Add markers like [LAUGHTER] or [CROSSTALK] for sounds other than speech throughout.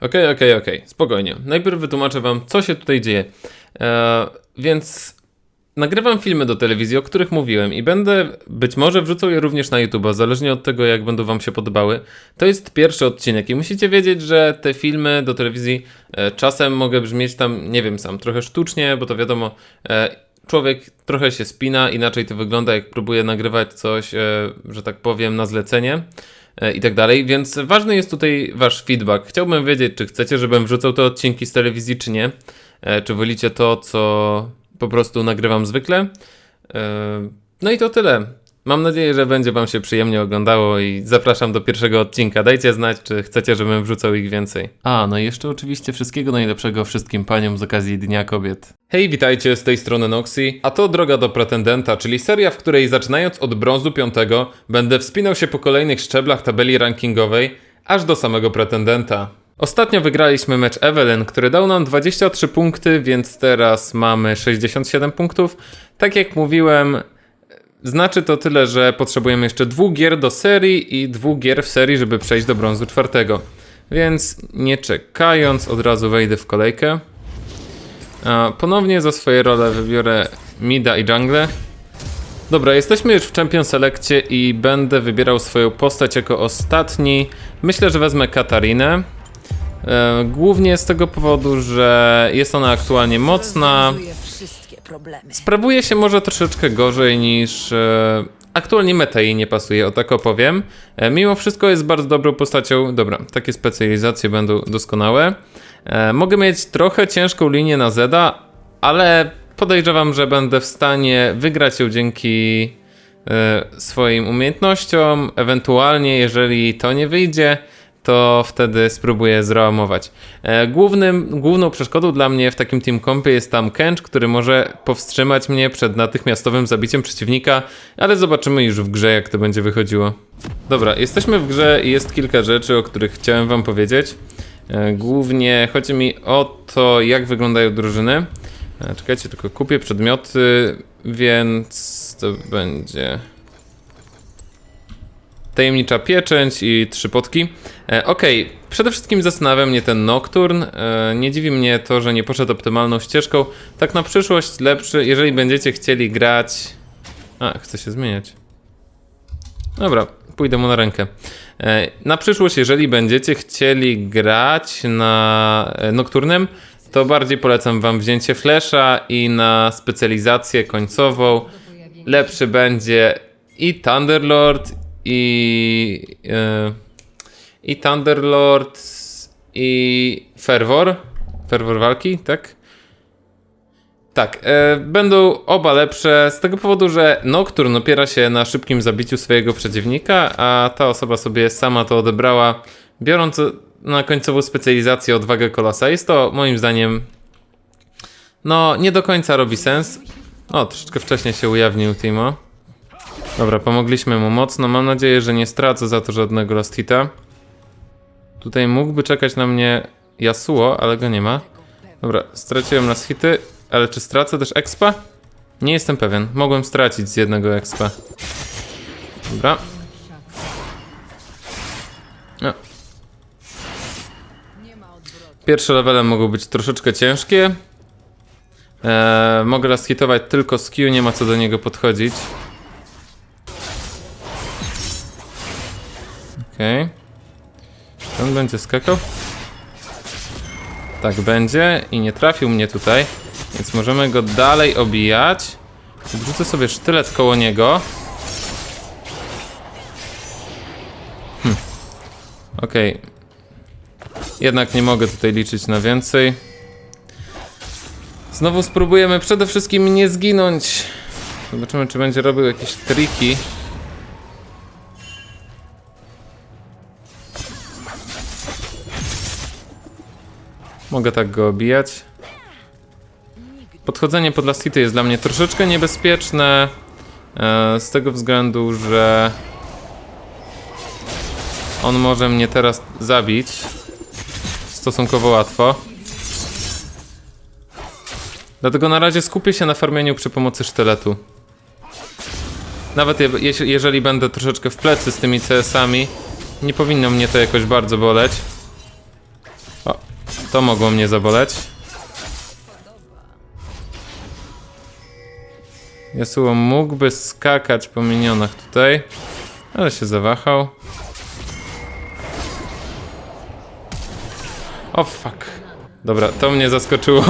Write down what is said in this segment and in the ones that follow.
Okej, okej, okej, spokojnie. Najpierw wytłumaczę wam, co się tutaj dzieje. E, więc nagrywam filmy do telewizji, o których mówiłem i będę być może wrzucał je również na YouTube, zależnie od tego, jak będą wam się podobały. To jest pierwszy odcinek i musicie wiedzieć, że te filmy do telewizji e, czasem mogę brzmieć tam, nie wiem sam, trochę sztucznie, bo to wiadomo, e, człowiek trochę się spina, inaczej to wygląda, jak próbuje nagrywać coś, e, że tak powiem, na zlecenie i tak dalej, więc ważny jest tutaj wasz feedback. Chciałbym wiedzieć, czy chcecie, żebym wrzucał te odcinki z telewizji, czy nie. E, Czy wolicie to, co po prostu nagrywam zwykle. E, No i to tyle. Mam nadzieję, że będzie wam się przyjemnie oglądało i zapraszam do pierwszego odcinka. Dajcie znać, czy chcecie, żebym wrzucał ich więcej. A, no i jeszcze oczywiście wszystkiego najlepszego wszystkim paniom z okazji Dnia Kobiet. Hej, witajcie, z tej strony Noxy, a to Droga do Pretendenta, czyli seria, w której zaczynając od brązu piątego, będę wspinał się po kolejnych szczeblach tabeli rankingowej, aż do samego pretendenta. Ostatnio wygraliśmy mecz Evelyn, który dał nam 23 punkty, więc teraz mamy 67 punktów. Tak jak mówiłem, znaczy to tyle, że potrzebujemy jeszcze dwóch gier do serii i dwóch gier w serii, żeby przejść do brązu czwartego. Więc nie czekając, od razu wejdę w kolejkę. A, ponownie za swoje role wybiorę Mida i Jungle. Dobra, jesteśmy już w Champion Selekcie i będę wybierał swoją postać jako ostatni. Myślę, że wezmę Katarinę. E, głównie z tego powodu, że jest ona aktualnie mocna. Problemy. Sprawuje się może troszeczkę gorzej niż. E, aktualnie meta jej nie pasuje, o tak opowiem. E, mimo wszystko jest bardzo dobrą postacią. Dobra, takie specjalizacje będą doskonałe. E, mogę mieć trochę ciężką linię na Zeda, ale podejrzewam, że będę w stanie wygrać ją dzięki e, swoim umiejętnościom. Ewentualnie, jeżeli to nie wyjdzie, to wtedy spróbuję zreamować. E, głównym, główną przeszkodą dla mnie w takim team compie jest tam Kench, który może powstrzymać mnie przed natychmiastowym zabiciem przeciwnika, ale zobaczymy już w grze, jak to będzie wychodziło. Dobra, jesteśmy w grze i jest kilka rzeczy, o których chciałem wam powiedzieć. E, głównie chodzi mi o to, jak wyglądają drużyny. E, czekajcie, tylko kupię przedmioty, więc to będzie... Tajemnicza pieczęć i trzy potki. E, Okej, przede wszystkim zastanawia mnie ten Nocturn. E, nie dziwi mnie to, że nie poszedł optymalną ścieżką. Tak na przyszłość lepszy, jeżeli będziecie chcieli grać... A, chcę się zmieniać. Dobra, pójdę mu na rękę. E, Na przyszłość, jeżeli będziecie chcieli grać na e, Nocturnem, to bardziej polecam wam wzięcie Flesza i na specjalizację końcową lepszy będzie i Thunderlord i e, i Thunderlord i Fervor Fervor walki, tak? Tak, e, będą oba lepsze z tego powodu, że Nocturne opiera się na szybkim zabiciu swojego przeciwnika, a ta osoba sobie sama to odebrała, biorąc na końcową specjalizację odwagę kolasa. Jest to moim zdaniem no nie do końca robi sens. O, troszeczkę wcześniej się ujawnił Timo. Dobra, pomogliśmy mu mocno. Mam nadzieję, że nie stracę za to żadnego last hita. Tutaj mógłby czekać na mnie Yasuo, ale go nie ma. Dobra, straciłem last hity, ale czy stracę też expa? Nie jestem pewien. Mogłem stracić z jednego expa. Dobra. No. Pierwsze levele mogą być troszeczkę ciężkie. Eee, mogę raz hitować tylko z Q, nie ma co do niego podchodzić. Okej. On będzie skakał? Tak będzie i nie trafił mnie tutaj, więc możemy go dalej obijać. Wrzucę sobie sztylet koło niego. Hm. Okej. Jednak nie mogę tutaj liczyć na więcej. Znowu spróbujemy przede wszystkim nie zginąć. Zobaczymy, czy będzie robił jakieś triki. Mogę tak go obijać. Podchodzenie pod lastity jest dla mnie troszeczkę niebezpieczne. E, z tego względu, że on może mnie teraz zabić stosunkowo łatwo. Dlatego na razie skupię się na farmieniu przy pomocy sztyletu. Nawet je, jeżeli będę troszeczkę w plecy z tymi CS-ami, nie powinno mnie to jakoś bardzo boleć. To mogło mnie zaboleć. Yasuo mógłby skakać po minionach tutaj, ale się zawahał. O fuck. Dobra, to mnie zaskoczyło.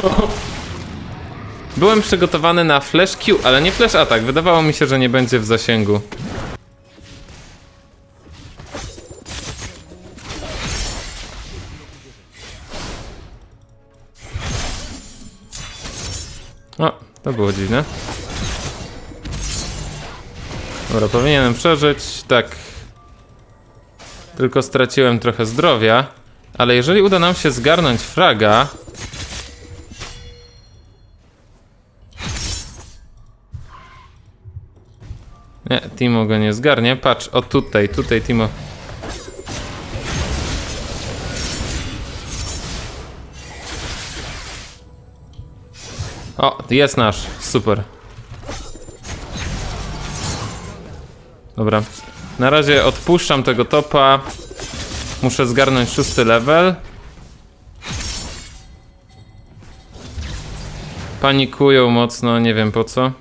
Byłem przygotowany na flash Q, ale nie flash atak. Wydawało mi się, że nie będzie w zasięgu. O, to było dziwne. Dobra, powinienem przeżyć. Tak. Tylko straciłem trochę zdrowia. Ale jeżeli uda nam się zgarnąć fraga. Nie, Timo go nie zgarnie. Patrz, o tutaj, tutaj Timo. O, jest nasz. Super. Dobra. Na razie odpuszczam tego topa. Muszę zgarnąć szósty level. Panikują mocno, nie wiem po co.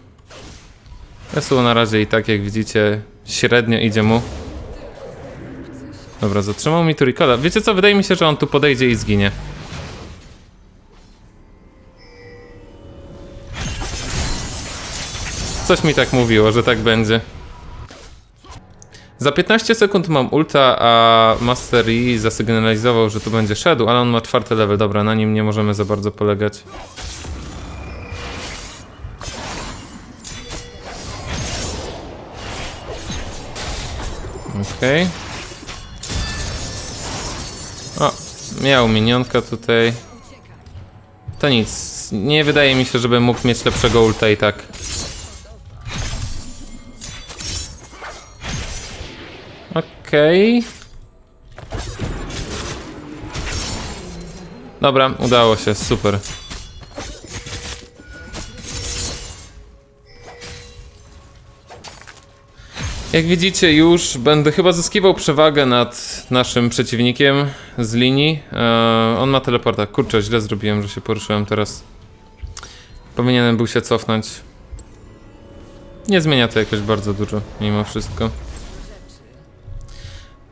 Yasuo na razie i tak, jak widzicie, średnio idzie mu. Dobra, zatrzymał mi Turikola. Wiecie co, wydaje mi się, że on tu podejdzie i zginie. Coś mi tak mówiło, że tak będzie. Za 15 sekund mam ulta, a Master Yi zasygnalizował, że tu będzie szedł, ale on ma czwarty level. Dobra, na nim nie możemy za bardzo polegać. Okej. O, miał minionka tutaj. To nic. Nie wydaje mi się, żeby mógł mieć lepszego ulta i tak. Okej. Dobra, udało się, super. Jak widzicie już będę chyba zyskiwał przewagę nad naszym przeciwnikiem z linii. Eee, on ma teleporta. Kurczę, źle zrobiłem, że się poruszyłem teraz. Powinienem był się cofnąć. Nie zmienia to jakoś bardzo dużo, mimo wszystko.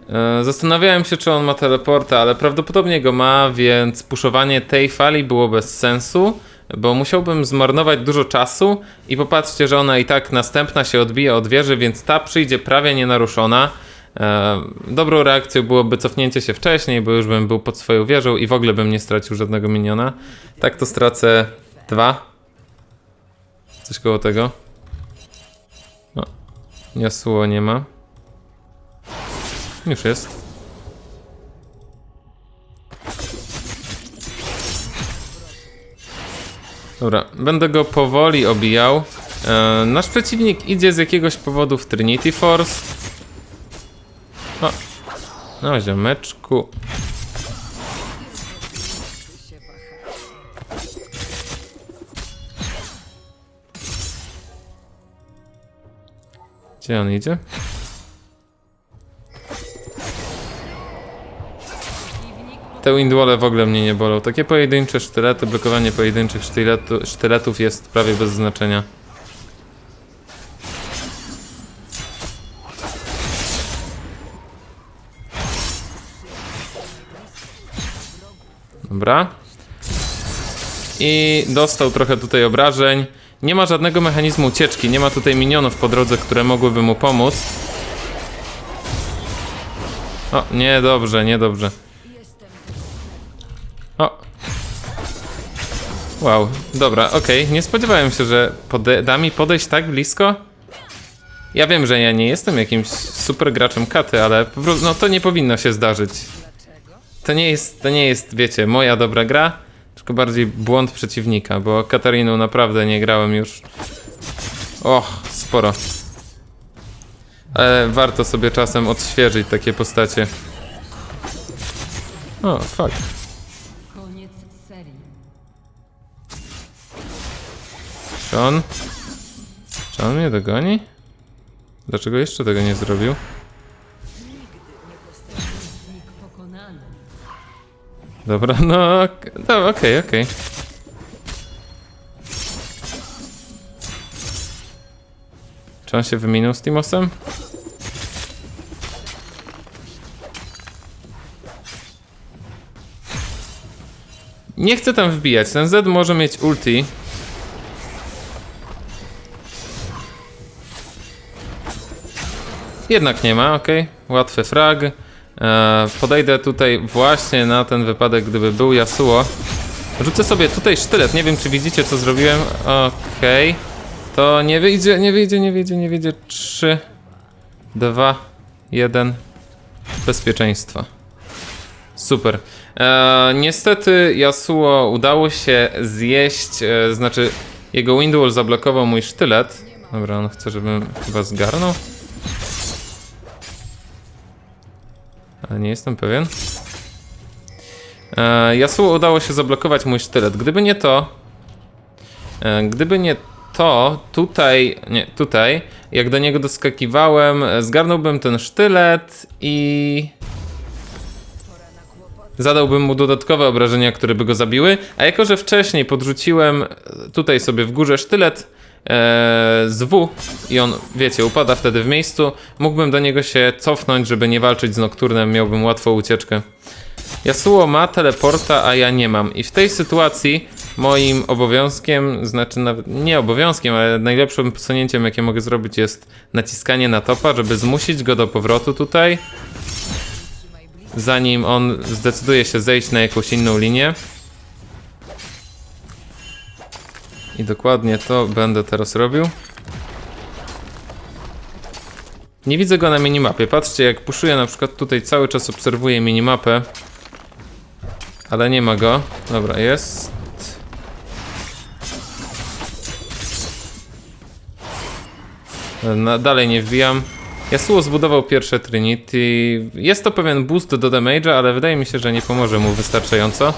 E, Zastanawiałem się, czy on ma teleporta, ale prawdopodobnie go ma, więc puszowanie tej fali było bez sensu, bo musiałbym zmarnować dużo czasu i popatrzcie, że ona i tak następna się odbija od wieży, więc ta przyjdzie prawie nienaruszona. E, Dobrą reakcją byłoby cofnięcie się wcześniej, bo już bym był pod swoją wieżą i w ogóle bym nie stracił żadnego miniona. Tak to stracę dwa. Coś koło tego. No, Yasuo nie ma. Już jest. Dobra, będę go powoli obijał. E, nasz przeciwnik idzie z jakiegoś powodu w Trinity Force. O, no ziomeczku. Gdzie on idzie? Te windwale w ogóle mnie nie bolą. Takie pojedyncze sztylety, blokowanie pojedynczych sztyletu, sztyletów jest prawie bez znaczenia. Dobra. I dostał trochę tutaj obrażeń. Nie ma żadnego mechanizmu ucieczki, nie ma tutaj minionów po drodze, które mogłyby mu pomóc. O, niedobrze, niedobrze. O. Wow, dobra, okej. Nie spodziewałem się, że pode- da mi podejść tak blisko. Ja wiem, że ja nie jestem jakimś super graczem katy, ale no to nie powinno się zdarzyć. To nie jest, to nie jest, wiecie, moja dobra gra, tylko bardziej błąd przeciwnika, bo Katariną naprawdę nie grałem już. Och, sporo. Ale warto sobie czasem odświeżyć takie postacie. O, fuck. Czy on? Czy on mnie dogoni? Dlaczego jeszcze tego nie zrobił? Dobra, no ok- no, okej, okej. Czy on się wymienił z Timosem? Nie chcę tam wbijać. Ten Z może mieć ulti. Jednak nie ma, ok. Łatwy frag. E, podejdę tutaj właśnie na ten wypadek, gdyby był Yasuo. Rzucę sobie tutaj sztylet. Nie wiem, czy widzicie, co zrobiłem. Okej. To nie wyjdzie, nie wyjdzie, nie wyjdzie, nie wyjdzie. 3, 2, 1. Bezpieczeństwa. Super. E, niestety Yasuo udało się zjeść, e, znaczy jego windwall zablokował mój sztylet. Dobra, on chce, żebym chyba zgarnął. Ale nie jestem pewien. E, Yasuo udało się zablokować mój sztylet. Gdyby nie to... E, gdyby nie to, tutaj... Nie, tutaj... Jak do niego doskakiwałem, e, zgarnąłbym ten sztylet i... Zadałbym mu dodatkowe obrażenia, które by go zabiły, a jako, że wcześniej podrzuciłem e, tutaj sobie w górze sztylet z W i on, wiecie, upada wtedy w miejscu, mógłbym do niego się cofnąć, żeby nie walczyć z Nokturnem, miałbym łatwą ucieczkę. Yasuo ma teleporta, a ja nie mam. I w tej sytuacji moim obowiązkiem, znaczy nawet nie obowiązkiem, ale najlepszym posunięciem, jakie mogę zrobić jest naciskanie na topa, żeby zmusić go do powrotu tutaj zanim on zdecyduje się zejść na jakąś inną linię. I dokładnie to będę teraz robił. Nie widzę go na minimapie. Patrzcie, jak puszuję na przykład tutaj cały czas obserwuję minimapę. Ale nie ma go. Dobra, jest. Na, dalej nie wbijam. Yasuo zbudował pierwsze Trinity. Jest to pewien boost do damage'a, ale wydaje mi się, że nie pomoże mu wystarczająco.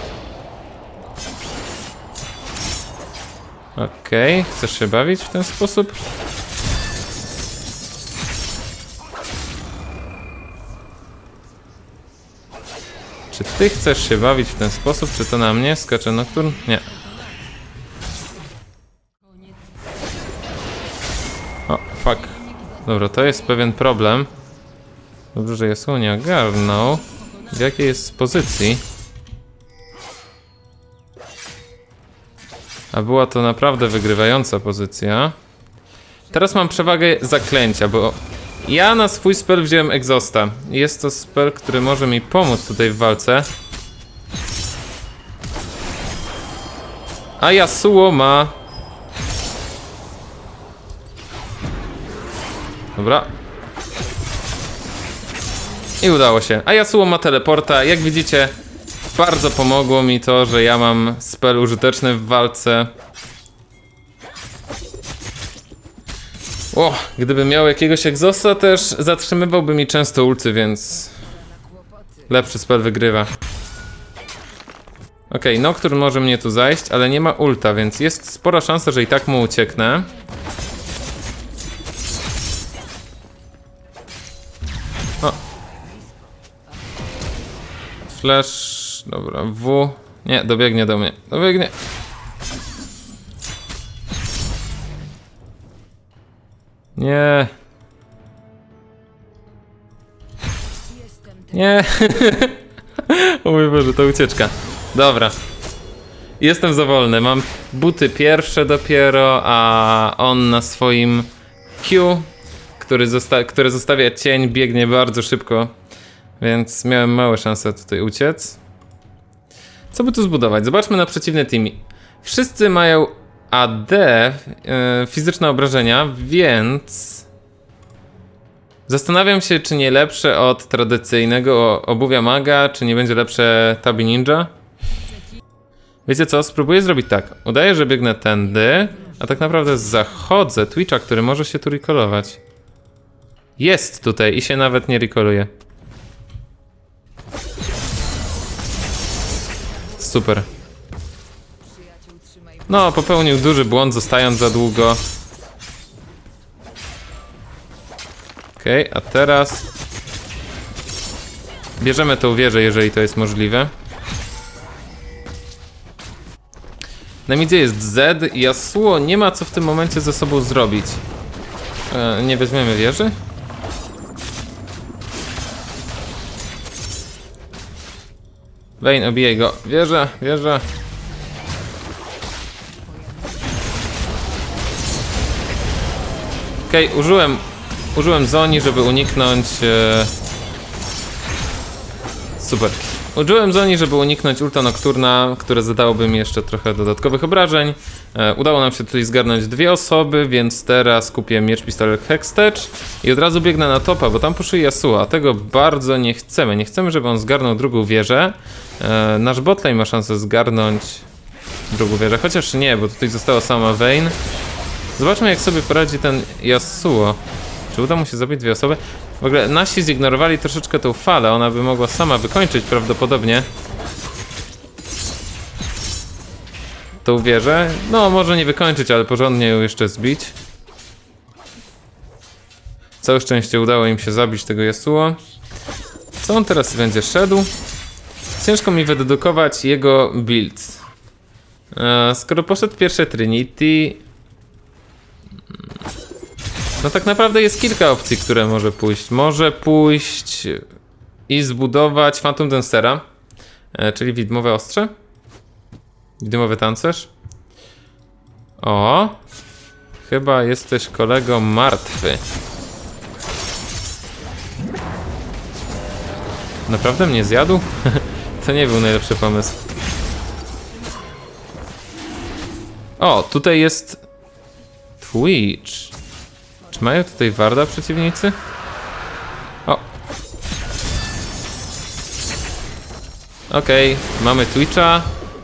Okej, chcesz się bawić w ten sposób? Czy ty chcesz się bawić w ten sposób? Czy to na mnie skacze Nocturne? Nie. O, fuck. Dobra, to jest pewien problem. Dobrze, że Yasuo nie ogarnął. W jakiej jest pozycji? A była to naprawdę wygrywająca pozycja. Teraz mam przewagę zaklęcia, bo ja na swój spell wziąłem Exhausta. Jest to spell, który może mi pomóc tutaj w walce. A Yasuo ma Dobra. I udało się. A Yasuo ma teleporta. Jak widzicie, bardzo pomogło mi to, że ja mam spell użyteczny w walce. O, gdybym miał jakiegoś egzosta też zatrzymywałby mi często ulty, więc lepszy spell wygrywa. Okej, okay, Nocturne może mnie tu zajść, ale nie ma ulta, więc jest spora szansa, że i tak mu ucieknę. O. Flash. Dobra, W. Nie, dobiegnie do mnie. Dobiegnie. Nie. Nie. [LAUGHS] o mój Boże, to ucieczka. Dobra. Jestem za wolny. Mam buty pierwsze dopiero, a on na swoim Q który, zosta który zostawia cień, biegnie bardzo szybko, więc miałem małe szanse tutaj uciec. Co by tu zbudować? Zobaczmy na przeciwny team. Wszyscy mają AD, yy, fizyczne obrażenia, więc zastanawiam się, czy nie lepsze od tradycyjnego obuwia maga, czy nie będzie lepsze tabi ninja. Wiecie co? Spróbuję zrobić tak. Udaję, że biegnę tędy, a tak naprawdę zachodzę Twitcha, który może się tu recallować. Jest tutaj i się nawet nie super. No, popełnił duży błąd, zostając za długo. Okej, okay, a teraz... Bierzemy tą wieżę, jeżeli to jest możliwe. Na midzie jest Z i Yasuo nie ma co w tym momencie ze sobą zrobić. E, nie weźmiemy wieży? Vayne, obijaj go. Wieża, wieża. Okej, użyłem, użyłem Zoni, żeby uniknąć... E... Super. Użyłem Zoni, żeby uniknąć ulta Nocturna, które zadałoby mi jeszcze trochę dodatkowych obrażeń. E, udało nam się tutaj zgarnąć dwie osoby, więc teraz kupię miecz pistolet Hextech i od razu biegnę na topa, bo tam poszły Yasuo, a tego bardzo nie chcemy. Nie chcemy, żeby on zgarnął drugą wieżę. E, nasz botlane ma szansę zgarnąć drugą wieżę, chociaż nie, bo tutaj została sama Vayne. Zobaczmy jak sobie poradzi ten Yasuo. Czy uda mu się zabić dwie osoby? W ogóle nasi zignorowali troszeczkę tą falę, ona by mogła sama wykończyć prawdopodobnie. Tą wieżę. No, może nie wykończyć, ale porządnie ją jeszcze zbić. Całe szczęście udało im się zabić tego Yasuo. Co on teraz będzie szedł? Ciężko mi wydedukować jego build. E, skoro poszedł pierwsze Trinity, no tak naprawdę jest kilka opcji, które może pójść. Może pójść i zbudować Phantom Dancera, e, czyli widmowe ostrze. Widmowy tancerz. O! Chyba jesteś kolego martwy. Naprawdę mnie zjadł? [LAUGHS] to nie był najlepszy pomysł. O, tutaj jest Twitch. Czy mają tutaj Warda przeciwnicy? O. Okej, mamy Twitcha.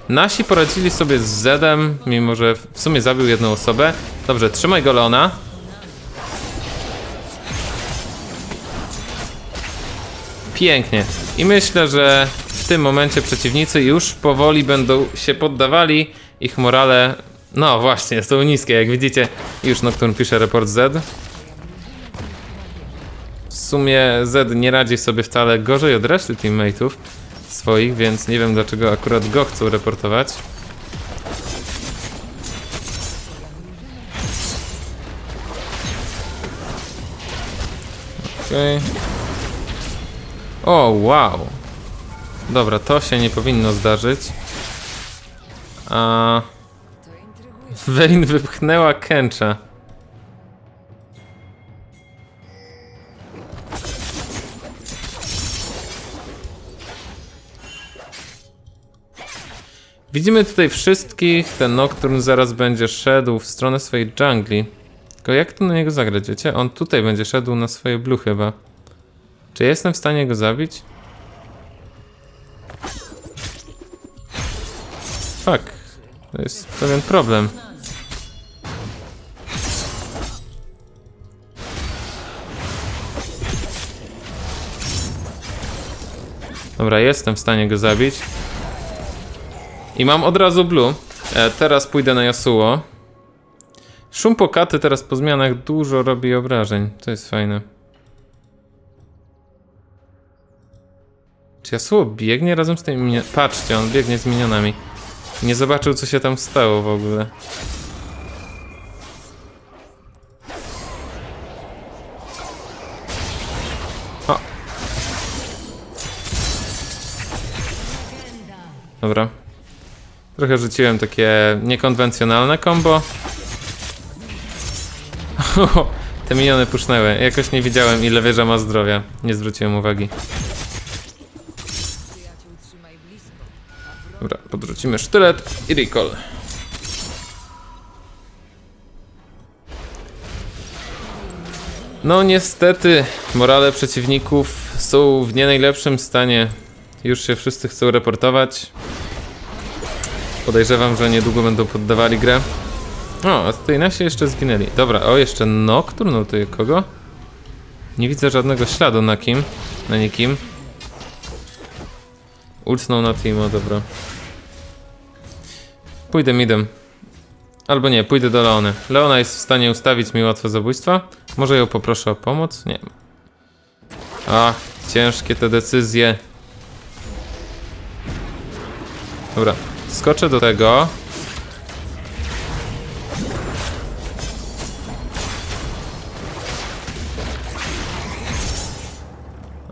Nasi poradzili sobie z Zedem, mimo że w sumie zabił jedną osobę. Dobrze, trzymaj go Leona. Pięknie. I myślę, że w tym momencie przeciwnicy już powoli będą się poddawali. Ich morale, no właśnie, są niskie. Jak widzicie, już Nocturne pisze report Z. W sumie Z nie radzi sobie wcale gorzej od reszty teammateów swoich, więc nie wiem dlaczego akurat go chcą reportować. Okej. O, wow. Dobra, to się nie powinno zdarzyć. A... Vayne wypchnęła Kęcza. Widzimy tutaj wszystkich, ten Nocturne zaraz będzie szedł w stronę swojej jungli. Tylko jak tu na niego zagrać, wiecie? On tutaj będzie szedł na swoje blue chyba. Czy jestem w stanie go zabić? Fuck. To jest pewien problem. Dobra, jestem w stanie go zabić. I mam od razu blue. E, teraz pójdę na Yasuo. Szum pokaty teraz po zmianach dużo robi obrażeń. To jest fajne. Czy Yasuo biegnie razem z tymi minionami? Patrzcie, on biegnie z minionami. Nie zobaczył co się tam stało w ogóle. O. Dobra. Trochę rzuciłem takie niekonwencjonalne combo. Te miniony pusznęły. Jakoś nie widziałem ile wieża ma zdrowia. Nie zwróciłem uwagi. Dobra, podrzucimy sztylet i recall. No niestety, morale przeciwników są w nie najlepszym stanie. Już się wszyscy chcą reportować. Podejrzewam, że niedługo będą poddawali grę. O, a tutaj nasi jeszcze zginęli. Dobra, o jeszcze Nocturne, no tutaj kogo? Nie widzę żadnego śladu na kim, na nikim. Ultnął na Timo, dobra. Pójdę midem. Albo nie, pójdę do Leony. Leona jest w stanie ustawić mi łatwe zabójstwa. Może ją poproszę o pomoc? Nie. Ach, ciężkie te decyzje. Dobra, Skoczę do tego.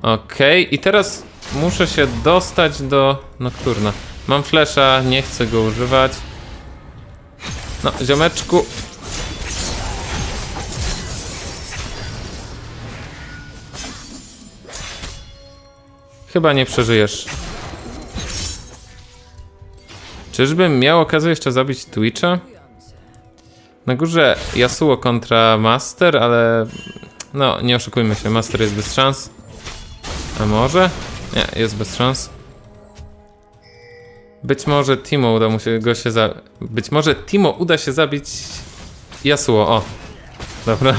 Okej, okay. i teraz muszę się dostać do Nocturna. Mam flesza, nie chcę go używać. No, ziomeczku. Chyba nie przeżyjesz. Czyżbym miał okazję jeszcze zabić Twitcha? Na górze Yasuo kontra Master, ale no nie oszukujmy się, Master jest bez szans. A może? Nie, jest bez szans. Być może Timo uda mu się go się za... Być może Timo uda się zabić Yasuo, o. Dobra.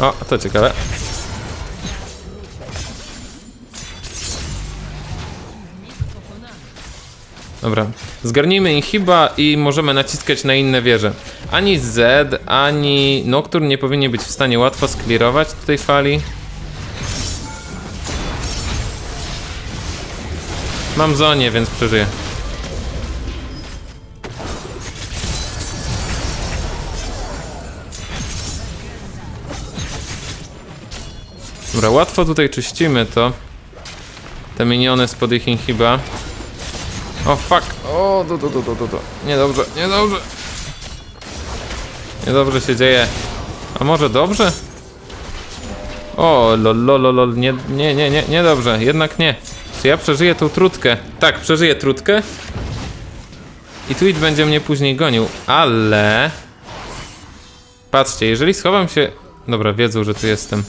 O, to ciekawe. Dobra, zgarnijmy inhiba i możemy naciskać na inne wieże. Ani Z, ani Nocturne nie powinien być w stanie łatwo sklirować tej fali. Mam zonię, więc przeżyję. Dobra, łatwo tutaj czyścimy to. Te miniony spod ich inhiba. O fuck! O, do, do, do, do, do, do. Niedobrze, niedobrze. Niedobrze się dzieje. A może dobrze? O, lol, lol, lol. Nie, nie, nie, nie, niedobrze. Jednak nie. Czy ja przeżyję tą trutkę? Tak, przeżyję trutkę. I Twitch będzie mnie później gonił, ale... Patrzcie, jeżeli schowam się... Dobra, wiedzą, że tu jestem.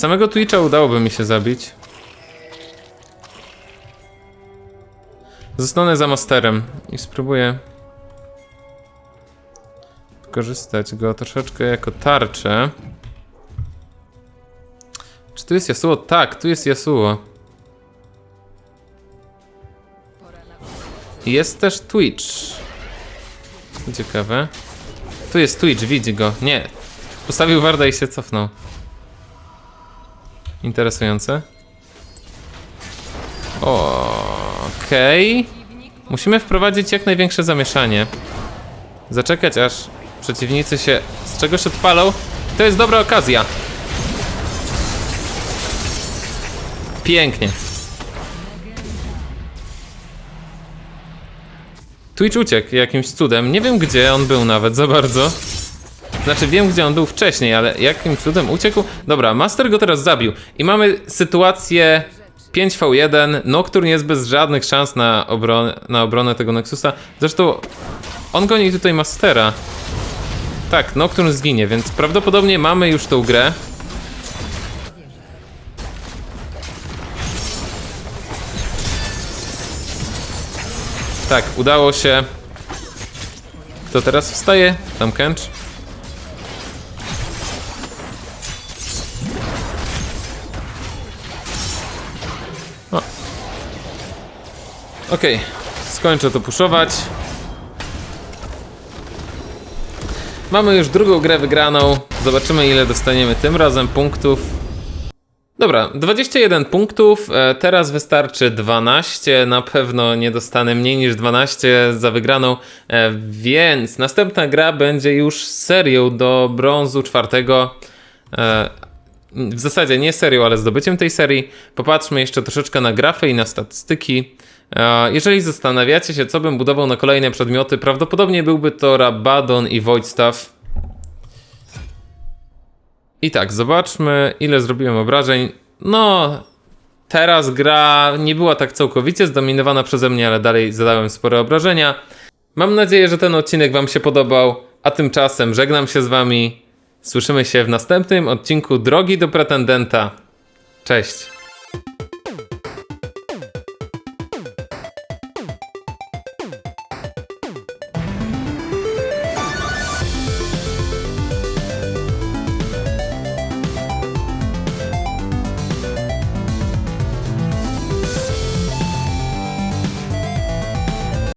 Samego Twitcha udałoby mi się zabić. Zostanę za masterem i spróbuję wykorzystać go troszeczkę jako tarczę. Czy tu jest Yasuo? Tak, tu jest Yasuo. Jest też Twitch. Ciekawe. Tu jest Twitch, widzi go. Nie. Postawił Warda i się cofnął. Interesujące. Okej. Musimy wprowadzić jak największe zamieszanie. Zaczekać aż przeciwnicy się z czegoś odpalą. To jest dobra okazja. Pięknie. Twitch uciekł jakimś cudem. Nie wiem gdzie on był nawet za bardzo. Znaczy wiem gdzie on był wcześniej, ale jakim cudem uciekł? Dobra, Master go teraz zabił i mamy sytuację 5v1. Nocturne jest bez żadnych szans na obronę, na obronę tego Nexusa. Zresztą on goni tutaj Mastera. Tak, Nocturne zginie, więc prawdopodobnie mamy już tą grę. Tak, udało się. Kto teraz wstaje? Tam Kench. Okej, skończę to puszować. Mamy już drugą grę wygraną. Zobaczymy ile dostaniemy tym razem punktów. Dobra, 21 punktów, e, teraz wystarczy 12, na pewno nie dostanę mniej niż 12 za wygraną, e, więc następna gra będzie już serią do brązu czwartego. W zasadzie nie serią, ale zdobyciem tej serii. Popatrzmy jeszcze troszeczkę na grafy i na statystyki. E, Jeżeli zastanawiacie się, co bym budował na kolejne przedmioty, prawdopodobnie byłby to Rabadon i Void Staff. I tak, zobaczmy, ile zrobiłem obrażeń. No, teraz gra nie była tak całkowicie zdominowana przeze mnie, ale dalej zadałem spore obrażenia. Mam nadzieję, że ten odcinek Wam się podobał, a tymczasem żegnam się z Wami. Słyszymy się w następnym odcinku Drogi do Pretendenta. Cześć.